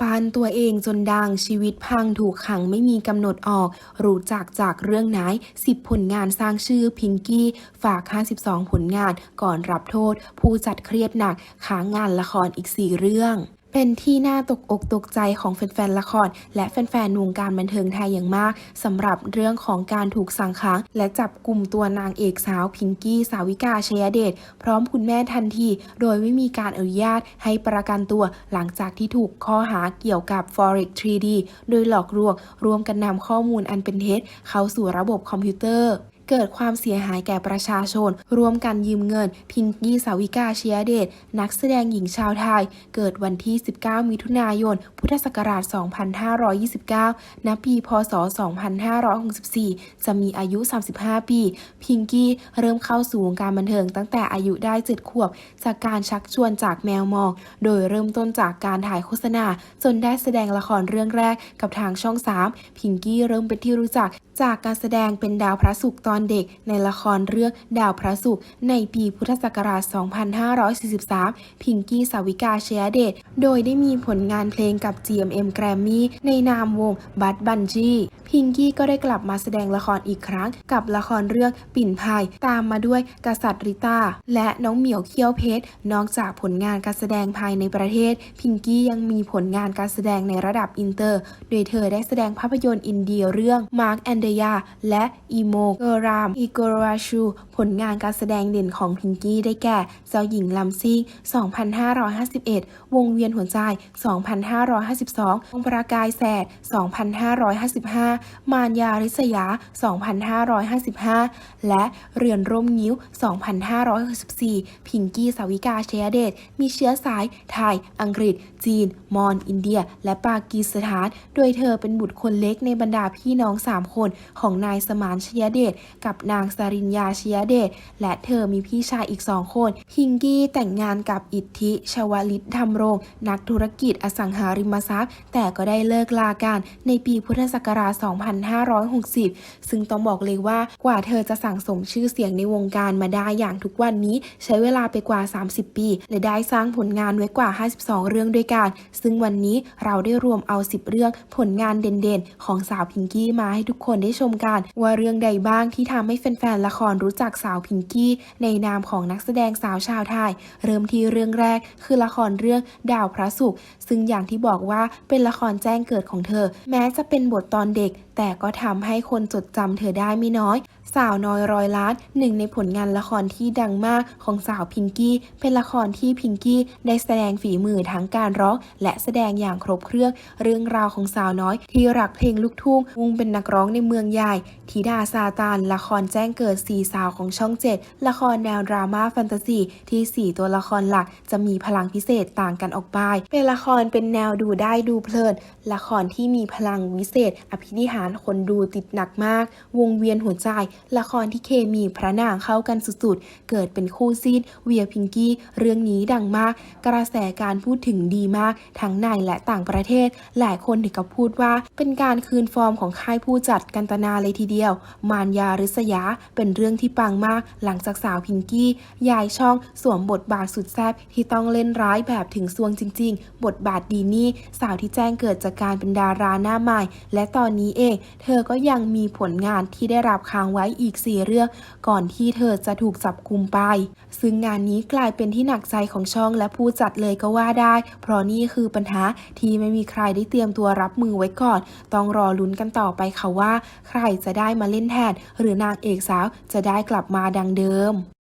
ปานตัวเองจนดังชีวิตพังถูกขังไม่มีกำหนดออก รู้จักจากเรื่องไหน 10 ผลงานสร้างชื่อพิงกี้ ฝาก 52 ผลงานก่อนรับโทษ ผู้จัดเครียดหนักค้างงานละครอีก 4 เรื่อง เป็นที่น่าตกอกตกใจของแฟนๆละคร และแฟนๆวงการบันเทิงไทยอย่างมากสำหรับเรื่องของการถูกสั่งค้างและจับกลุ่มตัวนางเอกสาวพิงกี้สาวิกาชยเดชพร้อมคุณแม่ทันทีโดยไม่มีการอนุญาตให้ประกันตัวหลังจากที่ถูกข้อหาเกี่ยวกับ Forex 3D โดยหลอกลวงรวมกันนำข้อมูลอันเป็นเท็จเข้าสู่ระบบคอมพิวเตอร์ เกิดความเสียหายแก่ประชาชน รวมกันยืมเงิน พิงกี้สาวิกาเชียเดชนักแสดงหญิงชาวไทย เกิดวันที่ 19 มิถุนายน พุทธศักราช 2529 ณ ปี พศ 2564 จะมีอายุ 35 ปี พิงกี้เริ่มเข้าสู่วงการบันเทิงตั้งแต่อายุได้ 7 ขวบ จากการชักชวนจากแมวมอง โดยเริ่มต้นจากการถ่ายโฆษณา จนได้แสดงละครเรื่องแรกกับทางช่อง 3 พิงกี้เริ่มเป็นที่รู้จักจากการแสดงเป็นดาวพระศุกร์ตอนเด็กในละครเรื่องดาวพระศุกร์ในปีพุทธศักราช 2543 พิงกี้สาวิกาเชียเดชโดยได้มีผลงานเพลงกับ GMM Grammy ในนามวงบัตบันจี พิงกี้ก็ได้กลับมาแสดงละครอีกครั้ง กับละครเรื่องปิ่นพายตามมาด้วยกษัตริย์ริตาและน้องเหมียวเขี้ยวเพชรนอกจากผลงานการแสดงภายในประเทศ พิงกี้ยังมีผลงานการแสดงในระดับอินเตอร์ โดยเธอได้แสดงภาพยนตร์อินเดียเรื่อง Mark and d e y a และอีโมเกรามอีโกราชูผลงานการแสดงเด่นของพิงกี้ได้แก่เจ้าหญิงลำซิ่ง 2551 วงเวียนหัวใจ 2552องประกายแสด 2555มารยาริษยา 2555 และเรือนร่มงิ้ว 2564 พิงกี้สาวิกาเชยเดช มีเชื้อสาย ไทย อังกฤษ จีน มอญอินเดีย และปากีสถาน โดยเธอเป็นบุตรคนเล็กในบรรดาพี่น้อง 3 คนของนายสมานเชยเดช กับนางสริญญาเชยเดช และเธอมีพี่ชายอีกสองคน พิงกี้แต่งงานกับอิทธิชวลิตธรรมรง นักธุรกิจอสังหาริมทรัพย์ แต่ก็ได้เลิกลากันในปีพุทธศักราช2560 ซึ่งต้องบอกเลยว่ากว่าเธอจะสั่งสมชื่อเสียงในวงการมาได้อย่างทุกวันนี้ใช้เวลาไปกว่า 30 ปี และได้สร้างผลงานไว้กว่า 52 เรื่องด้วยกัน ซึ่งวันนี้เราได้รวมเอา 10 เรื่องผลงานเด่นๆ ของสาวพิงกี้มาให้ทุกคนได้ชมกัน ว่าเรื่องใดบ้างที่ทำให้แฟนๆละครรู้จักสาวพิงกี้ ในนามของนักแสดงสาวชาวไทย เริ่มที่เรื่องแรกคือละครเรื่องดาวพระศุกร์ซึ่งอย่างที่บอกว่าเป็นละครแจ้งเกิดของเธอ แม้จะเป็นบทตอนเด็กแต่ก็ทำให้คนจดจำเธอได้ไม่น้อย สาวน้อยร้อยล้านหนึ่งในผลงานละครที่ดังมากของสาวพิงกี้ เป็นละครที่พิงกี้ได้แสดงฝีมือทั้งการร้องและแสดงอย่างครบเครื่อง เรื่องราวของสาวน้อย ที่รักเพลงลูกทุ่งมุ่งเป็นนักร้องในเมืองใหญ่ธิดาซาตาน ละครแจ้งเกิดสี่สาวของช่องเจ็ดละครแนวดราม่าแฟนตาซีที่สี่ตัวละครหลักจะมีพลังพิเศษต่างกันออกไป เป็นละครเป็นแนวดูได้ดูเพลิน ละครที่มีพลังวิเศษ อภินิหารคนดูติดหนักมาก วงเวียนหัวใจละครที่เคมีพระนางเข้ากันสุดๆ เกิดเป็นคู่ซีนเวียพิงกี้ เรื่องนี้ดังมาก กระแสการพูดถึงดีมาก ทั้งในและต่างประเทศ หลายคนถึงกับพูดว่า เป็นการคืนฟอร์มของค่ายผู้จัดกันตนาเลยทีเดียว มารยาริษยาเป็นเรื่องที่ปังมาก หลังจากสาวพิงกี้ยายช่องสวมบทบาทสุดแซ่บที่ต้องเล่นร้ายแบบถึงซวงจริง ๆ บทบาทดีนี่สาวที่แจ้งเกิดจากการเป็นดาราหน้าใหม่ และตอนนี้เอง เธอก็ยังมีผลงานที่ได้รับค้างไว้อีกสี่เรื่อง ก่อนที่เธอจะถูกจับกุมไป ซึ่งงานนี้กลายเป็นที่หนักใจของช่องและผู้จัดเลยก็ว่าได้ เพราะนี่คือปัญหาที่ไม่มีใครได้เตรียมตัวรับมือไว้ก่อน ต้องรอลุ้นกันต่อไปค่ะว่า ใครจะได้มาเล่นแทน หรือนางเอกสาวจะได้กลับมาดังเดิม